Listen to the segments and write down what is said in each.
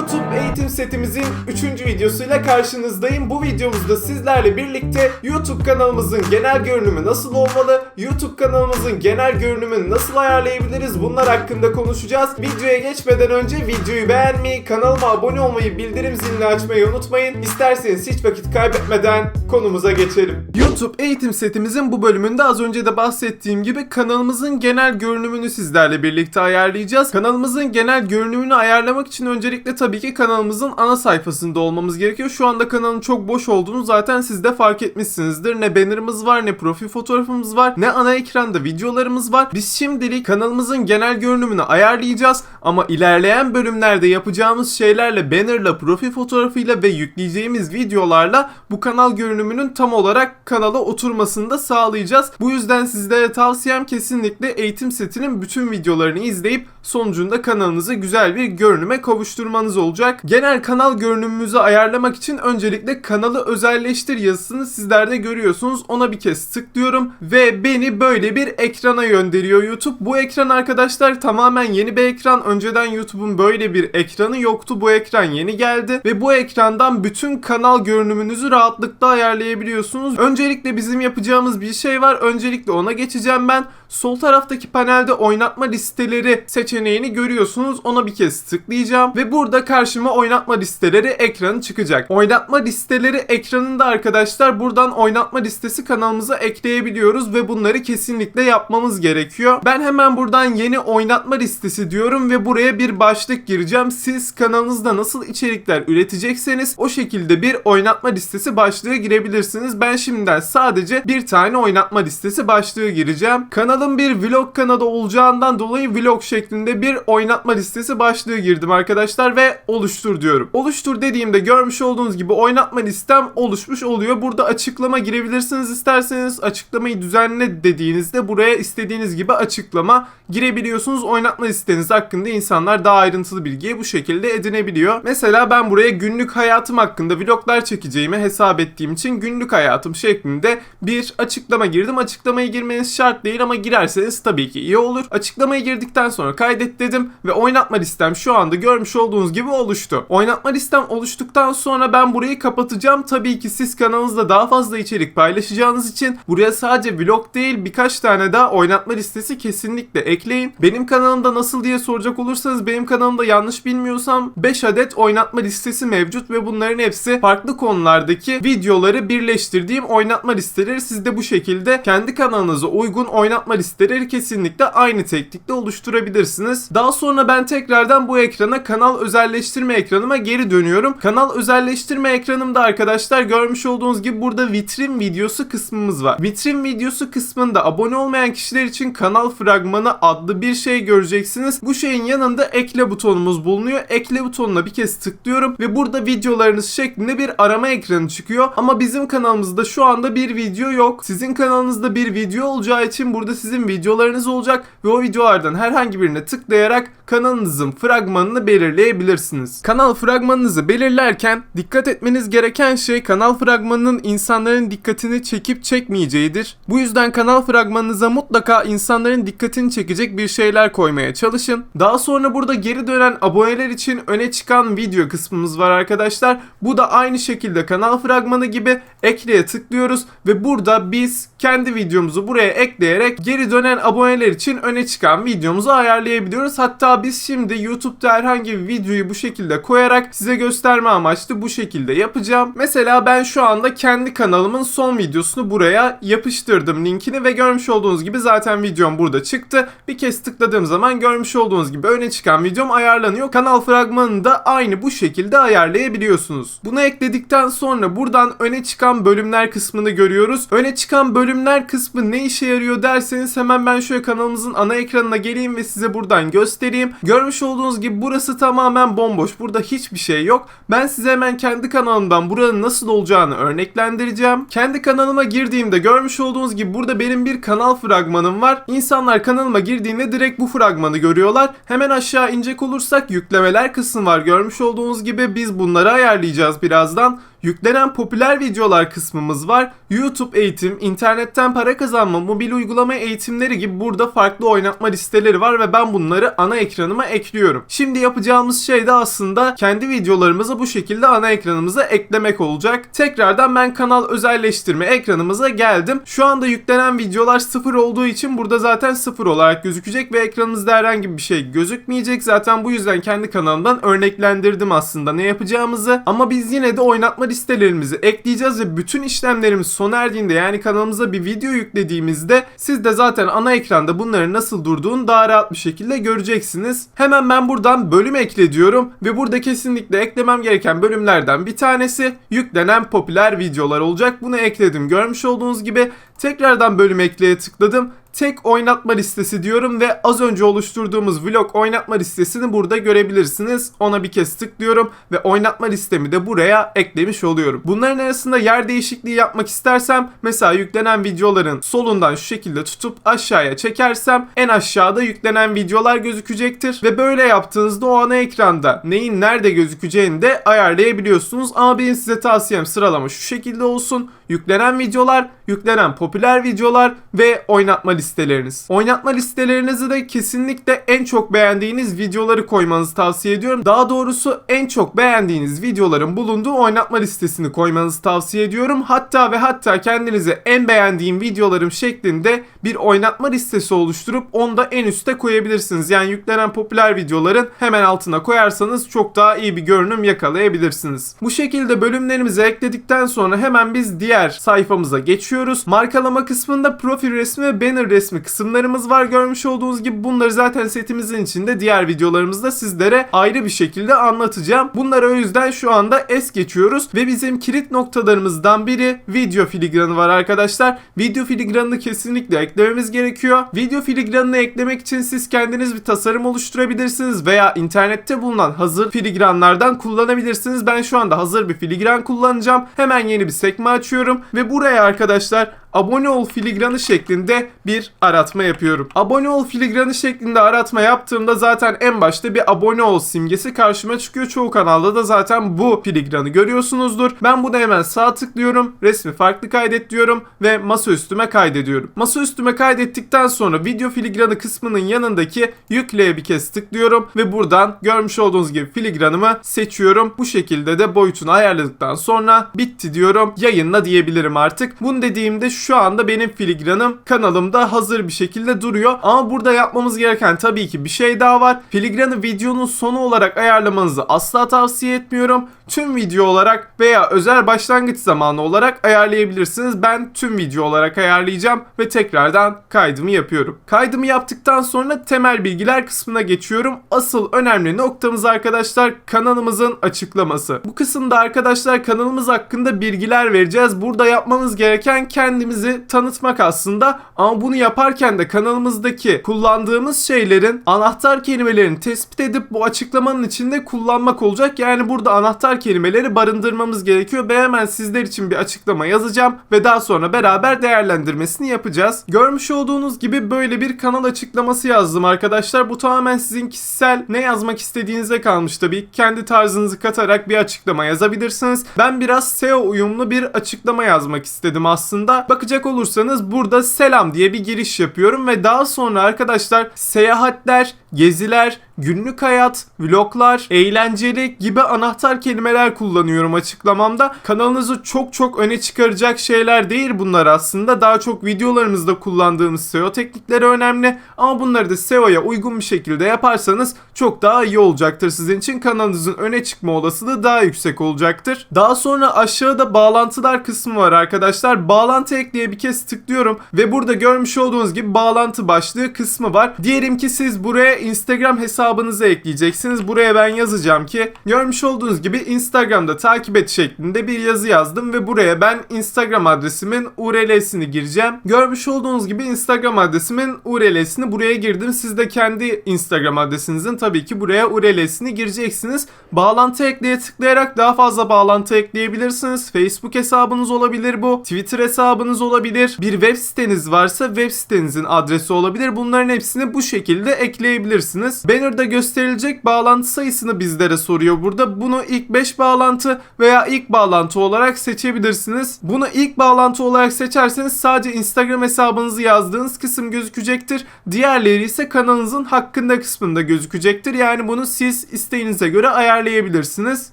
YouTube eğitim setimizin 3. videosuyla karşınızdayım. Bu videomuzda sizlerle birlikte YouTube kanalımızın genel görünümü nasıl olmalı, YouTube kanalımızın genel görünümünü nasıl ayarlayabiliriz bunlar hakkında konuşacağız. Videoya geçmeden önce videoyu beğenmeyi, kanalıma abone olmayı, bildirim zilini açmayı unutmayın. İsterseniz hiç vakit kaybetmeden konumuza geçelim. YouTube eğitim setimizin bu bölümünde az önce de bahsettiğim gibi kanalımızın genel görünümünü sizlerle birlikte ayarlayacağız. Kanalımızın genel görünümünü ayarlamak için öncelikle tabii ki kanalımızın ana sayfasında olmamız gerekiyor. Şu anda kanalın çok boş olduğunu zaten siz de fark etmişsinizdir. Ne bannerımız var, ne profil fotoğrafımız var, ne ana ekranda videolarımız var. Biz şimdilik kanalımızın genel görünümünü ayarlayacağız ama ilerleyen bölümlerde yapacağımız şeylerle bannerla, profil fotoğrafıyla ve yükleyeceğimiz videolarla bu kanal görünümünün tam olarak kanala oturmasını da sağlayacağız. Bu yüzden sizlere tavsiyem kesinlikle eğitim setinin bütün videolarını izleyip sonucunda kanalınızı güzel bir görünüme kavuşturmanız olacak. Genel kanal görünümümüzü ayarlamak için öncelikle kanalı özelleştir yazısını sizler de görüyorsunuz. Ona bir kez tıklıyorum ve beni böyle bir ekrana gönderiyor YouTube. Bu ekran arkadaşlar tamamen yeni bir ekran. Önceden YouTube'un böyle bir ekranı yoktu. Bu ekran yeni geldi ve bu ekrandan bütün kanal görünümünüzü rahatlıkla ayarlayabiliyorsunuz. Öncelikle bizim yapacağımız bir şey var. Öncelikle ona geçeceğim ben. Sol taraftaki panelde oynatma listeleri seçeneğini görüyorsunuz. Ona bir kez tıklayacağım ve burada karşıma oynatma listeleri ekranı çıkacak. Oynatma listeleri ekranında arkadaşlar buradan oynatma listesi kanalımıza ekleyebiliyoruz ve bunları kesinlikle yapmamız gerekiyor. Ben hemen buradan yeni oynatma listesi diyorum ve buraya bir başlık gireceğim. Siz kanalınızda nasıl içerikler üretecekseniz o şekilde bir oynatma listesi başlığı girebilirsiniz. Ben şimdiden sadece bir tane oynatma listesi başlığı gireceğim. Kanalım bir vlog kanalı olacağından dolayı vlog şeklinde bir oynatma listesi başlığı girdim arkadaşlar ve oluştur diyorum. Oluştur dediğimde görmüş olduğunuz gibi oynatma listem oluşmuş oluyor. Burada açıklama girebilirsiniz isterseniz açıklamayı düzenle dediğinizde buraya istediğiniz gibi açıklama girebiliyorsunuz. Oynatma listeniz hakkında insanlar daha ayrıntılı bilgiyi bu şekilde edinebiliyor. Mesela ben buraya günlük hayatım hakkında vloglar çekeceğimi hesap ettiğim için günlük hayatım şeklinde bir açıklama girdim. Açıklamayı girmeniz şart değil ama girerseniz tabii ki iyi olur. Açıklamayı girdikten sonra kaydet dedim ve oynatma listem şu anda görmüş olduğunuz gibi oluştu. Oynatma listem oluştuktan sonra ben burayı kapatacağım. Tabii ki siz kanalınızda daha fazla içerik paylaşacağınız için buraya sadece vlog değil birkaç tane daha oynatma listesi kesinlikle ekleyin. Benim kanalımda nasıl diye soracak olursanız benim kanalımda yanlış bilmiyorsam 5 adet oynatma listesi mevcut ve bunların hepsi farklı konulardaki videoları birleştirdiğim oynatma listeleri siz de bu şekilde kendi kanalınıza uygun oynatma listeleri kesinlikle aynı teknikle oluşturabilirsiniz. Daha sonra ben tekrardan bu ekrana kanal özelleştirme ekranıma geri dönüyorum. Kanal özelleştirme ekranımda arkadaşlar görmüş olduğunuz gibi burada vitrin videosu kısmımız var. Vitrin videosu kısmında abone olmayan kişiler için kanal fragmanı adlı bir şey göreceksiniz. Bu şeyin yanında ekle butonumuz bulunuyor. Ekle butonuna bir kez tıklıyorum ve burada videolarınız şeklinde bir arama ekranı çıkıyor. Ama bizim kanalımızda şu anda bir video yok. Sizin kanalınızda bir video olacağı için burada sizin videolarınız olacak ve o videolardan herhangi birine tıklayarak kanalınızın fragmanını belirleyebilirsiniz. Kanal fragmanınızı belirlerken dikkat etmeniz gereken şey kanal fragmanının insanların dikkatini çekip çekmeyeceğidir. Bu yüzden kanal fragmanınıza mutlaka insanların dikkatini çekecek bir şeyler koymaya çalışın. Daha sonra burada geri dönen aboneler için öne çıkan video kısmımız var arkadaşlar. Bu da aynı şekilde kanal fragmanı gibi ekleye tıklıyoruz ve burada biz kendi videomuzu buraya ekleyerek geri dönen aboneler için öne çıkan videomuzu ayarlayabiliyoruz. Hatta biz şimdi YouTube'da herhangi bir videoyu bu şekilde koyarak size gösterme amaçlı bu şekilde yapacağım. Mesela ben şu anda kendi kanalımın son videosunu buraya yapıştırdım linkini ve görmüş olduğunuz gibi zaten videom burada çıktı. Bir kez tıkladığım zaman görmüş olduğunuz gibi öne çıkan videom ayarlanıyor. Kanal fragmanını da aynı bu şekilde ayarlayabiliyorsunuz. Bunu ekledikten sonra buradan öne çıkan bölümler kısmını görüyoruz. Öne çıkan bölümler kısmı ne işe yarıyor derseniz hemen ben şöyle kanalımızın ana ekranına geleyim ve size buradan göstereyim. Görmüş olduğunuz gibi burası tamamen bomboş. Burada hiçbir şey yok. Ben size hemen kendi kanalımdan buranın nasıl olacağını örneklendireceğim. Kendi kanalıma girdiğimde görmüş olduğunuz gibi burada benim bir kanal fragmanım var. İnsanlar kanalıma girdiğinde direkt bu fragmanı görüyorlar. Hemen aşağı inecek olursak yüklemeler kısmı var. Görmüş olduğunuz gibi biz bunları ayarlayacağız birazdan. Yüklenen popüler videolar kısmımız var. YouTube eğitim, internetten para kazanma, mobil uygulama eğitimleri gibi burada farklı oynatma listeleri var ve ben bunları ana ekranıma ekliyorum. Şimdi yapacağımız şey de aslında kendi videolarımızı bu şekilde ana ekranımıza eklemek olacak. Tekrardan ben kanal özelleştirme ekranımıza geldim. Şu anda yüklenen videolar sıfır olduğu için burada zaten sıfır olarak gözükecek ve ekranımızda herhangi bir şey gözükmeyecek. Zaten bu yüzden kendi kanalımdan örneklendirdim aslında ne yapacağımızı. Ama biz yine de oynatma listelerimizi ekleyeceğiz ve bütün işlemlerimiz sona erdiğinde yani kanalımıza bir video yüklediğimizde siz de zaten ana ekranda bunların nasıl durduğunu daha rahat bir şekilde göreceksiniz. Hemen ben buradan bölüm ekle diyorum ve burada kesinlikle eklemem gereken bölümlerden bir tanesi yüklenen popüler videolar olacak. Bunu ekledim. Görmüş olduğunuz gibi tekrardan bölüm ekleye tıkladım tek oynatma listesi diyorum ve az önce oluşturduğumuz vlog oynatma listesini burada görebilirsiniz. Ona bir kez tıklıyorum ve oynatma listemi de buraya eklemiş oluyorum. Bunların arasında yer değişikliği yapmak istersem mesela yüklenen videoların solundan şu şekilde tutup aşağıya çekersem en aşağıda yüklenen videolar gözükecektir ve böyle yaptığınızda o ana ekranda neyin nerede gözükeceğini de ayarlayabiliyorsunuz. Ama benim size tavsiyem sıralama şu şekilde olsun. Yüklenen videolar, yüklenen popüler videolar ve oynatma listeleriniz. Oynatma listelerinizi de kesinlikle en çok beğendiğiniz videoları koymanızı tavsiye ediyorum. Daha doğrusu en çok beğendiğiniz videoların bulunduğu oynatma listesini koymanızı tavsiye ediyorum. Hatta ve hatta kendinize en beğendiğim videolarım şeklinde bir oynatma listesi oluşturup onu da en üste koyabilirsiniz. Yani yüklenen popüler videoların hemen altına koyarsanız çok daha iyi bir görünüm yakalayabilirsiniz. Bu şekilde bölümlerimizi ekledikten sonra hemen biz diğer sayfamıza geçiyoruz. Markalama kısmında profil resmi ve banner resmi kısımlarımız var. Görmüş olduğunuz gibi bunları zaten setimizin içinde diğer videolarımızda sizlere ayrı bir şekilde anlatacağım. Bunları o yüzden şu anda es geçiyoruz ve bizim kilit noktalarımızdan biri video filigranı var arkadaşlar. Video filigranını kesinlikle eklememiz gerekiyor. Video filigranını eklemek için siz kendiniz bir tasarım oluşturabilirsiniz veya internette bulunan hazır filigranlardan kullanabilirsiniz. Ben şu anda hazır bir filigran kullanacağım. Hemen yeni bir sekme açıyorum ve buraya arkadaşlar abone ol filigranı şeklinde bir aratma yapıyorum. Abone ol filigranı şeklinde aratma yaptığımda zaten en başta bir abone ol simgesi karşıma çıkıyor. Çoğu kanalda da zaten bu filigranı görüyorsunuzdur. Ben bunu hemen sağ tıklıyorum. Resmi farklı kaydet diyorum ve masa üstüme kaydediyorum. Masa üstüme kaydettikten sonra video filigranı kısmının yanındaki yükleye bir kez tıklıyorum ve buradan görmüş olduğunuz gibi filigranımı seçiyorum. Bu şekilde de boyutunu ayarladıktan sonra bitti diyorum. Yayınla diyebilirim artık. Bunu dediğimde şu anda benim filigranım kanalımda hazır bir şekilde duruyor. Ama burada yapmamız gereken tabii ki bir şey daha var. Filigranı videonun sonu olarak ayarlamanızı asla tavsiye etmiyorum. Tüm video olarak veya özel başlangıç zamanı olarak ayarlayabilirsiniz. Ben tüm video olarak ayarlayacağım ve tekrardan kaydımı yapıyorum. Kaydımı yaptıktan sonra temel bilgiler kısmına geçiyorum. Asıl önemli noktamız arkadaşlar kanalımızın açıklaması. Bu kısımda arkadaşlar kanalımız hakkında bilgiler vereceğiz. Burada yapmamız gereken kendimizi tanıtmak aslında. Ama bunu yaparken de kanalımızdaki kullandığımız şeylerin anahtar kelimelerini tespit edip bu açıklamanın içinde kullanmak olacak. Yani burada anahtar kelimeleri barındırmamız gerekiyor. Ben hemen sizler için bir açıklama yazacağım ve daha sonra beraber değerlendirmesini yapacağız. Görmüş olduğunuz gibi böyle bir kanal açıklaması yazdım arkadaşlar. Bu tamamen sizin kişisel ne yazmak istediğinize kalmış tabii. Kendi tarzınızı katarak bir açıklama yazabilirsiniz. Ben biraz SEO uyumlu bir açıklama yazmak istedim aslında. Bakacak olursanız burada selam diye bir giriş yapıyorum ve daha sonra arkadaşlar seyahatler, geziler, günlük hayat, vloglar, eğlenceli gibi anahtar kelimeler kullanıyorum açıklamamda. Kanalınızı çok çok öne çıkaracak şeyler değil bunlar aslında. Daha çok videolarımızda kullandığımız SEO teknikleri önemli ama bunları da SEO'ya uygun bir şekilde yaparsanız çok daha iyi olacaktır sizin için. Kanalınızın öne çıkma olasılığı daha yüksek olacaktır. Daha sonra aşağıda bağlantılar kısmı var arkadaşlar. Bağlantı ekleye bir kez tıklıyorum ve burada görmüş olduğunuz gibi bağlantı başlığı kısmı var. Diyelim ki siz buraya Instagram hesabınızı ekleyeceksiniz. Buraya ben yazacağım ki görmüş olduğunuz gibi Instagram'da takip et şeklinde bir yazı yazdım ve buraya ben Instagram adresimin URL'sini gireceğim. Görmüş olduğunuz gibi Instagram adresimin URL'sini buraya girdim. Siz de kendi Instagram adresinizin tabii ki buraya URL'sini gireceksiniz. Bağlantı ekleye tıklayarak daha fazla bağlantı ekleyebilirsiniz. Facebook hesabınız olabilir bu. Twitter hesabınız olabilir. Bir web siteniz varsa web sitenizin adresi olabilir. Bunların hepsini bu şekilde ekleyebilirsiniz. Banner Twitter'da gösterilecek bağlantı sayısını bizlere soruyor burada. Bunu ilk 5 bağlantı veya ilk bağlantı olarak seçebilirsiniz. Bunu ilk bağlantı olarak seçerseniz sadece Instagram hesabınızı yazdığınız kısım gözükecektir. Diğerleri ise kanalınızın hakkında kısmında gözükecektir. Yani bunu siz isteğinize göre ayarlayabilirsiniz.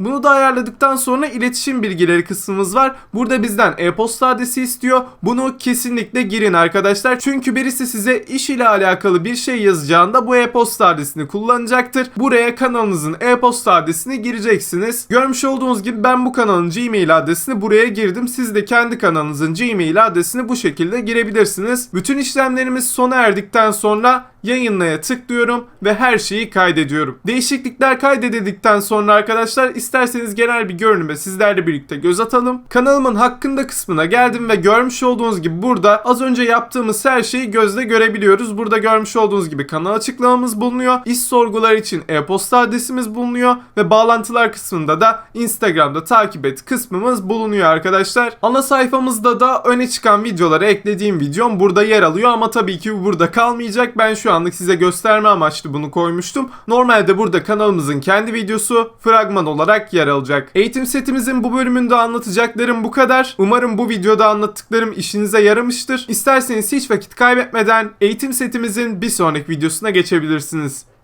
Bunu da ayarladıktan sonra iletişim bilgileri kısmımız var. Burada bizden e-posta adresi istiyor. Bunu kesinlikle girin arkadaşlar. Çünkü birisi size iş ile alakalı bir şey yazacağında bu e-posta adresini kullanacaktır. Buraya kanalınızın e-posta adresini gireceksiniz. Görmüş olduğunuz gibi ben bu kanalın Gmail adresini buraya girdim. Siz de kendi kanalınızın Gmail adresini bu şekilde girebilirsiniz. Bütün işlemlerimiz sona erdikten sonra yayınlaya tıklıyorum ve her şeyi kaydediyorum. Değişiklikler kaydedildikten sonra arkadaşlar isterseniz genel bir görünüme sizlerle birlikte göz atalım. Kanalımın hakkında kısmına geldim ve görmüş olduğunuz gibi burada az önce yaptığımız her şeyi gözle görebiliyoruz. Burada görmüş olduğunuz gibi kanal açıklamamız bulunuyor. İş sorgular için e-posta adresimiz bulunuyor ve bağlantılar kısmında da Instagram'da takip et kısmımız bulunuyor arkadaşlar. Ana sayfamızda da öne çıkan videoları eklediğim videom burada yer alıyor ama tabii ki bu burada kalmayacak. Ben şu anlık size gösterme amaçlı bunu koymuştum. Normalde burada kanalımızın kendi videosu fragman olarak yer alacak. Eğitim setimizin bu bölümünde anlatacaklarım bu kadar. Umarım bu videoda anlattıklarım işinize yaramıştır. İsterseniz hiç vakit kaybetmeden eğitim setimizin bir sonraki videosuna geçebilirsiniz.